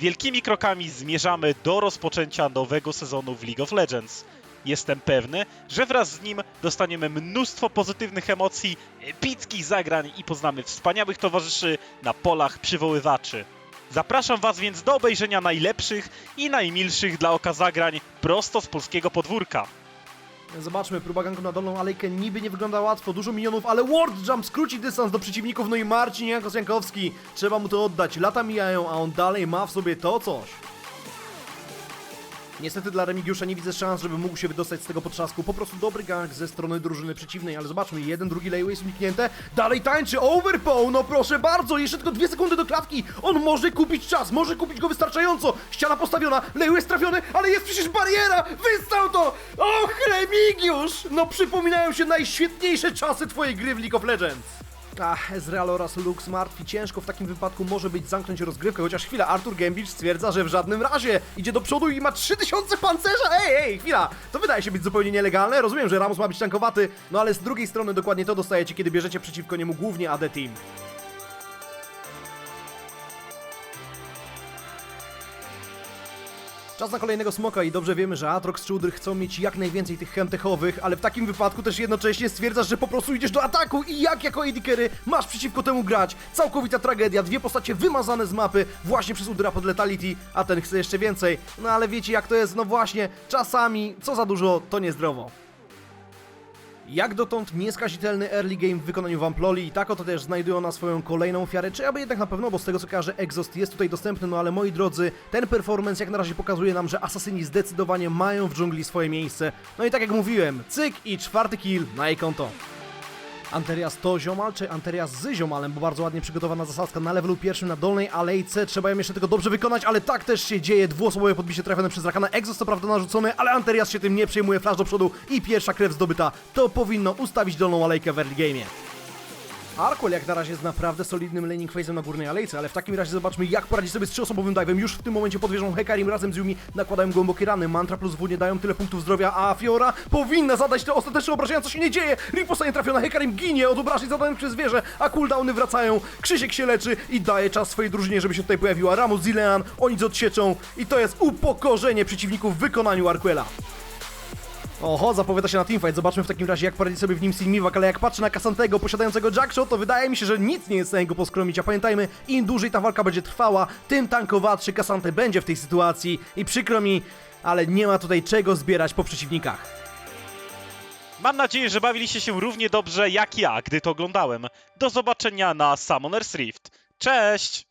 wielkimi krokami zmierzamy do rozpoczęcia nowego sezonu w League of Legends. Jestem pewny, że wraz z nim dostaniemy mnóstwo pozytywnych emocji, epickich zagrań i poznamy wspaniałych towarzyszy na polach przywoływaczy. Zapraszam Was więc do obejrzenia najlepszych i najmilszych dla oka zagrań prosto z polskiego podwórka. Zobaczmy, próba ganku na dolną alejkę. Niby nie wygląda łatwo, dużo minionów, ale World Jump skróci dystans do przeciwników, no i Marcin Jankos-Jankowski, trzeba mu to oddać, lata mijają, a on dalej ma w sobie to coś. Niestety dla Remigiusza nie widzę szans, żeby mógł się wydostać z tego potrzasku. Po prostu dobry gang ze strony drużyny przeciwnej, ale zobaczmy, jeden, drugi layaway jest uniknięte. Dalej tańczy, overpow, no proszę bardzo, jeszcze tylko dwie sekundy do klatki. On może kupić czas, może kupić go wystarczająco. Ściana postawiona, layaway jest trafiony, ale jest przecież bariera, wystał to! Och, Remigiusz! No przypominają się najświetniejsze czasy twojej gry w League of Legends. Ach, Ezreal oraz Lux martwi. Ciężko w takim wypadku może być zamknąć rozgrywkę, chociaż chwila, Artur Gambit stwierdza, że w żadnym razie idzie do przodu i ma 3000 pancerza! Ej, ej, chwila! To wydaje się być zupełnie nielegalne, rozumiem, że Ramos ma być tankowaty, no ale z drugiej strony dokładnie to dostajecie, kiedy bierzecie przeciwko niemu głównie AD Team. Czas na kolejnego smoka i dobrze wiemy, że Atrox czy Udr chcą mieć jak najwięcej tych chemtechowych, ale w takim wypadku też jednocześnie stwierdzasz, że po prostu idziesz do ataku i jak jako AD masz przeciwko temu grać. Całkowita tragedia, dwie postacie wymazane z mapy właśnie przez Udra pod Letality, a ten chce jeszcze więcej. No ale wiecie jak to jest, no właśnie, czasami co za dużo to niezdrowo. Jak dotąd nieskazitelny early game w wykonaniu Wamploli i tak oto też znajdują na swoją kolejną ofiarę, czy aby jednak na pewno, bo z tego co kojarzę Exhaust jest tutaj dostępny, no ale moi drodzy, ten performance jak na razie pokazuje nam, że asasyni zdecydowanie mają w dżungli swoje miejsce. No i tak jak mówiłem, cyk i czwarty kill na jej konto. Anterias to ziomal, czy Anterias z ziomalem, bo bardzo ładnie przygotowana zasadzka na levelu pierwszym na dolnej alejce, trzeba ją jeszcze tego dobrze wykonać, ale tak też się dzieje, dwuosobowe podbicie trafione przez Rakana, Exos co prawda narzucony, ale Anterias się tym nie przejmuje, flash do przodu i pierwsza krew zdobyta, to powinno ustawić dolną alejkę w early game'ie. Arkwell jak na razie jest naprawdę solidnym laning phase'em na górnej alejce, ale w takim razie zobaczmy jak poradzi sobie z trzyosobowym dive'em. Już w tym momencie podwierzą Hekarim razem z Yumi, nakładają głębokie rany, Mantra plus W nie dają tyle punktów zdrowia, a Fiora powinna zadać te ostateczne obrażenia, co się nie dzieje. Riposta nie trafiona, Hekarim ginie od obrażeń zadanych przez zwierzę, a cooldowny wracają, Krzysiek się leczy i daje czas swojej drużynie, żeby się tutaj pojawiła Ramus Zilean, oni z odsieczą i to jest upokorzenie przeciwników w wykonaniu Arquela. Oho, zapowiada się na teamfight. Zobaczmy w takim razie, jak poradzi sobie w nim Silmiwak, ale jak patrzę na Kasantego posiadającego Jackshot, to wydaje mi się, że nic nie jest w stanie go poskromić. A pamiętajmy, im dłużej ta walka będzie trwała, tym tankowatszy Kasante będzie w tej sytuacji. I przykro mi, ale nie ma tutaj czego zbierać po przeciwnikach. Mam nadzieję, że bawiliście się równie dobrze jak ja, gdy to oglądałem. Do zobaczenia na Summoner's Rift. Cześć!